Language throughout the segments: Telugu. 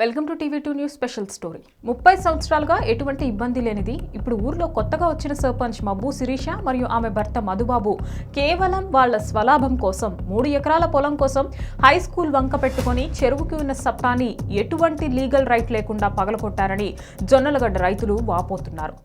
Welcome to TV two news special story. ముప్పై సంవత్సరాలుగా ఎటువంటి ఇబ్బంది లేనిది ఇప్పుడు ఊర్లో కొత్తగా వచ్చిన సర్పంచ్ మబ్బు శిరీష మరియు ఆమె భర్త మధుబాబు కేవలం వాళ్ళ స్వలాభం కోసం మూడు ఎకరాల పొలం కోసం హై స్కూల్ వంక పెట్టుకొని చెరువుకి ఉన్న సప్తాన్ని ఎటువంటి లీగల్ రైట్ లేకుండా పగలగొట్టారని జొన్నలగడ్డ రైతులు వాపోతున్నారు.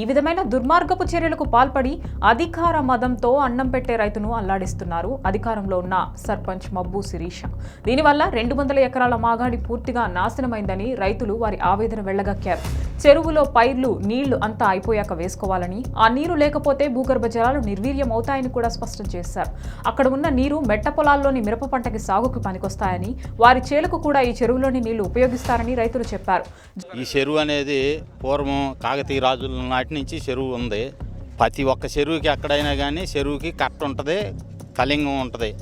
ఈ విధమైన దుర్మార్గపు చర్యలకు పాల్పడి అధికార మదంతో అన్నం పెట్టే రైతును అల్లాడిస్తున్నారు. అధికారంలో ఉన్న సర్పంచ్ మబ్బు శిరీష. దీనివల్ల రెండు వందల ఎకరాల మాగాడి పూర్తిగా నాశనమైందని రైతులు వారి ఆవేదన వెళ్ళగక్కారు. చెరువులో పైర్లు నీళ్ళు అంతా అయిపోయాక వేసుకోవాలని ఆ నీరు లేకపోతే భూగర్భ జలాలు నిర్వీర్యం అవుతాయని కూడా స్పష్టం చేశారు. అక్కడ ఉన్న నీరు మెట్ట పొలాల్లోని మిరప పంటకి సాగుకు పనికొస్తాయని వారి చేలకు కూడా ఈ చెరువులోని నీళ్ళు ఉపయోగిస్తారని రైతులు చెప్పారు. ఈ చెరువు అనేది పూర్వం కాకతీయ రాజుల నాటి నుంచి చెరువు ఉంది. ప్రతి ఒక్క చెరువుకి ఎక్కడైనా కానీ చెరువుకి కట్ట ఉంటుంది కళింగం ఉంటుంది.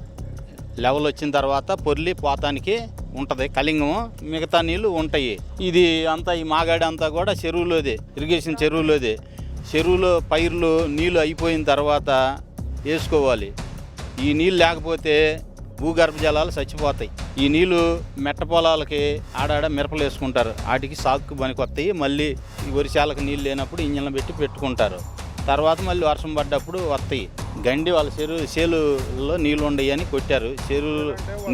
లెవెల్ వచ్చిన తర్వాత పొర్లి పోతానికి ఉంటుంది కలింగం మిగతా నీళ్ళు ఉంటాయి. ఇది అంతా ఈ మాగాడి అంతా కూడా చెరువులోదే ఇరిగేషన్ చెరువులోదే. చెరువులో పైర్లు నీళ్ళు అయిపోయిన తర్వాత వేసుకోవాలి. ఈ నీళ్ళు లేకపోతే భూగర్భ జలాలు చచ్చిపోతాయి. ఈ నీళ్ళు మెట్ట పొలాలకి ఆడాడ మిరపలు వేసుకుంటారు. వాటికి సాగుకు పనికొస్తాయి. మళ్ళీ వరిశాలకు నీళ్ళు లేనప్పుడు ఇంజన్లు పెట్టి పెట్టుకుంటారు. తర్వాత మళ్ళీ వర్షం పడ్డప్పుడు వస్తాయి. గండి వాళ్ళ చెరువు చేలులో నీళ్ళు ఉండయి అని కొట్టారు. చెరువు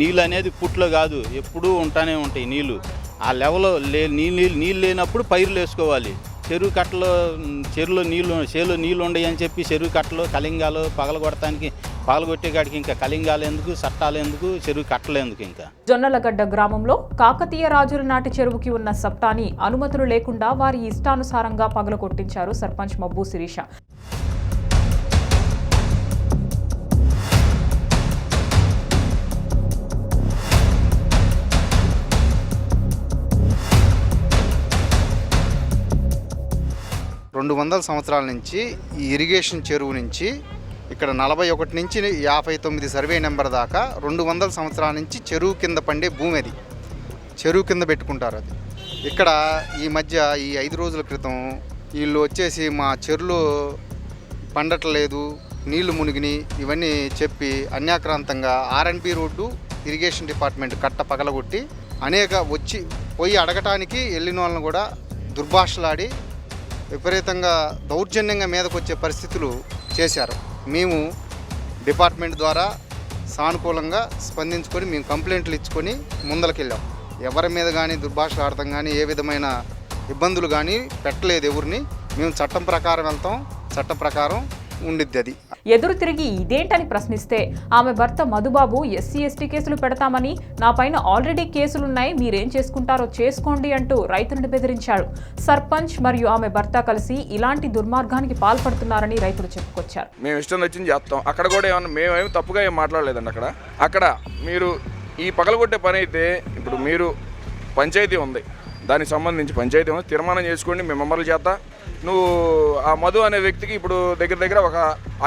నీళ్ళు అనేది పుట్లో కాదు. ఎప్పుడూ ఉంటానే ఉంటాయి నీళ్ళు ఆ లెవెల్లో లే నీళ్ళు నీళ్ళు లేనప్పుడు పైరులు వేసుకోవాలి. చెరువు కట్టలో చెరువులో నీళ్ళు చేలో నీళ్ళు ఉండయి అని చెప్పి చెరువు కట్టలో కలింగాలు పగలగొడటానికి పగలగొట్టే కాడికి ఇంకా కలింగాలు ఎందుకు చట్టాలు ఎందుకు చెరువు కట్టలు ఎందుకు ఇంకా? జొన్నలగడ్డ గ్రామంలో కాకతీయ రాజుల నాటి చెరువుకి ఉన్న సప్తాని అనుమతులు లేకుండా వారి ఇష్టానుసారంగా పగలగొట్టించారు సర్పంచ్ మబ్బు శిరీష. రెండు వందల సంవత్సరాల నుంచి ఈ ఇరిగేషన్ చెరువు నుంచి ఇక్కడ నలభై ఒకటి నుంచి యాభై తొమ్మిది సర్వే నెంబర్ దాకా రెండు వందల సంవత్సరాల నుంచి చెరువు కింద పండే భూమి అది. చెరువు కింద పెట్టుకుంటారు అది. ఇక్కడ ఈ మధ్య ఈ ఐదు రోజుల క్రితం వీళ్ళు వచ్చేసి మా చెరువులో పండట్లేదు నీళ్ళు మునిగిని ఇవన్నీ చెప్పి అన్యాక్రాంతంగా ఆర్ఎన్బి రోడ్డు ఇరిగేషన్ డిపార్ట్మెంట్ కట్ట పగలగొట్టి అనేక వచ్చి పోయి అడగటానికి వెళ్ళిన వాళ్ళని కూడా దుర్భాషలాడి విపరీతంగా దౌర్జన్యంగా మీదకు వచ్చే పరిస్థితులు చేశారు. మేము డిపార్ట్మెంట్ ద్వారా సానుకూలంగా స్పందించుకొని మేము కంప్లైంట్లు ఇచ్చుకొని ముందలకెళ్ళాం. ఎవరి మీద కానీ దుర్భాషలు ఆడటం కానీ ఏ విధమైన ఇబ్బందులు కానీ పెట్టలేదు ఎవరిని. మేము చట్టం ప్రకారం వెళ్తాం. చట్టం ప్రకారం ఉండిద్ది అది. ఎదురు తిరిగి ఇదేంటని ప్రశ్నిస్తే ఆమె భర్త మధుబాబు ఎస్సీ ఎస్టీ కేసులు పెడతామని నా పైన ఆల్రెడీ కేసులున్నాయి మీరేం చేసుకుంటారో చేసుకోండి అంటూ రైతులను బెదిరించాడు. సర్పంచ్ మరియు ఆమె భర్త కలిసి ఇలాంటి దుర్మార్గానికి పాల్పడుతున్నారని రైతులు చెప్పుకొచ్చారు. మేము ఇష్టం వచ్చింది చేస్తాం. అక్కడ కూడా ఏమన్నా మేమేమి తప్పుగా ఏం మాట్లాడలేదండి అక్కడ. అక్కడ మీరు ఈ పగలగొట్టే పని అయితే ఇప్పుడు మీరు పంచాయతీ ఉంది. దానికి సంబంధించి పంచాయతీ ఉంది తీర్మానం చేసుకోండి మేము మమ్మల్ని చేద్దాం. నువ్వు ఆ మధు అనే వ్యక్తికి ఇప్పుడు దగ్గర దగ్గర ఒక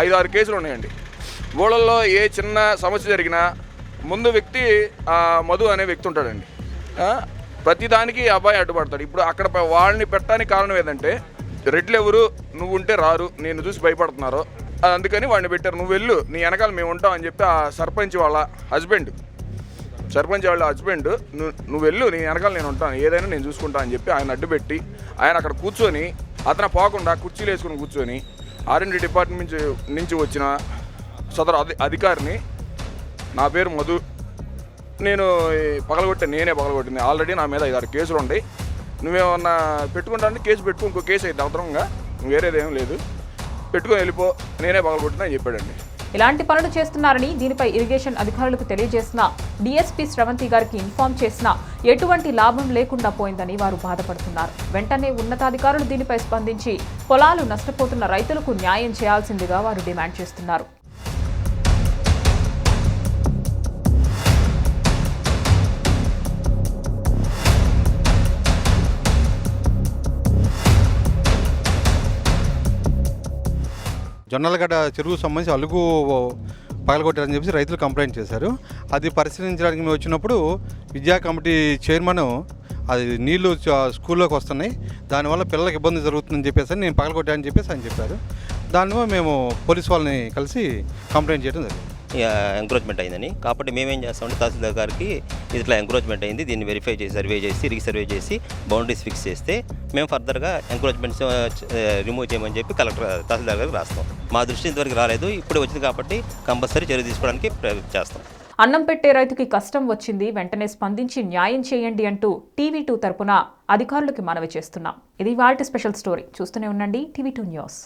ఐదు ఆరు కేసులు ఉన్నాయండి. ఊళ్ళల్లో ఏ చిన్న సమస్య జరిగినా ముందు వ్యక్తి ఆ మధు అనే వ్యక్తి ఉంటాడండి. ప్రతిదానికి అబ్బాయి అడ్డుపడతాడు. ఇప్పుడు అక్కడ వాళ్ళని పెట్టడానికి కారణం ఏంటంటే రెడ్లు ఎవరు? నువ్వు ఉంటే రారు నేను చూసి భయపడుతున్నారు. అందుకని వాడిని పెట్టారు. నువ్వు వెళ్ళు నీ వెనకాల మేము ఉంటాం అని చెప్పి ఆ సర్పంచ్ వాళ్ళ హస్బెండ్ సర్పంచ్ వాళ్ళ హస్బెండ్ నువ్వు నువ్వు వెళ్ళు నీ వెనకాల నేను ఉంటాను ఏదైనా నేను చూసుకుంటా అని చెప్పి ఆయన అడ్డు పెట్టి ఆయన అక్కడ కూర్చొని అతను పోకుండా కుర్చీలు వేసుకుని కూర్చొని ఆర్ఎండి డిపార్ట్మెంట్ నుంచి నుంచి వచ్చిన సదరు అధి అధికారిని నా పేరు మధు నేను పగలగొట్టే నేనే పగలగొట్టింది. ఆల్రెడీ నా మీద ఐదారు కేసులు ఉన్నాయి నువ్వేమన్నా పెట్టుకుంటానంటే కేసు పెట్టుకో ఇంకో కేసు అయితే అవసరంగా వేరేదేం లేదు. పెట్టుకొని వెళ్ళిపో నేనే పగలగొట్టినా అని చెప్పాడండి. ఇలాంటి పనులు చేస్తున్నారని దీనిపై ఇరిగేషన్ అధికారులకు తెలియజేసిన డీఎస్పీ శ్రవంతి గారికి ఇన్ఫార్మ్ చేసినా ఎటువంటి లాభం లేకుండా పోయిందని వారు బాధపడుతున్నారు. వెంటనే ఉన్నతాధికారులు దీనిపై స్పందించి పొలాలు నష్టపోతున్న రైతులకు న్యాయం చేయాల్సిందిగా వారు డిమాండ్ చేస్తున్నారు. జొన్నలగడ్డ చెరువుకు సంబంధించి అలుగు పగలగొట్టారని చెప్పేసి రైతులు కంప్లైంట్ చేశారు. అది పరిశీలించడానికి మేము వచ్చినప్పుడు విద్యా కమిటీ చైర్మన్ అది నీళ్ళు స్కూల్లోకి వస్తున్నాయి. దానివల్ల పిల్లలకు ఇబ్బంది జరుగుతుందని చెప్పేసి నేను పగలగొట్టానని చెప్పేసి ఆయన చెప్పారు. దానివల్ల మేము పోలీస్ వాళ్ళని కలిసి కంప్లైంట్ చేయడం జరిగింది. ఎంక్రోచ్మెంట్ అయిందని. కాబట్టి మేమేం చేస్తామంటే తహసీల్దార్ గారికి ఇట్లా ఎంక్రోచ్మెంట్ అయింది. దీన్ని వెరిఫై చేసి సర్వే చేసి రీ సర్వే చేసి బౌండరీస్ ఫిక్స్ చేస్తే మేము ఫర్దర్గా ఎంక్రోచ్మెంట్స్ రిమూవ్ చేయమని చెప్పి కలెక్టర్ తహసీల్దార్ గారికి రాస్తాం. మా దృష్టి ఇంతవరకు రాలేదు. ఇప్పుడు వచ్చింది కాబట్టి కంపల్సరీ చర్య తీసుకోవడానికి చేస్తాం. అన్నం పెట్టే రైతుకి కష్టం వచ్చింది. వెంటనే స్పందించి న్యాయం చేయండి అంటూ టీవీ టూ తరపున అధికారులకి మనవి చేస్తున్నాం. ఇది వాటి స్పెషల్ స్టోరీ. చూస్తూనే ఉండండి టీవీ టూ న్యూస్.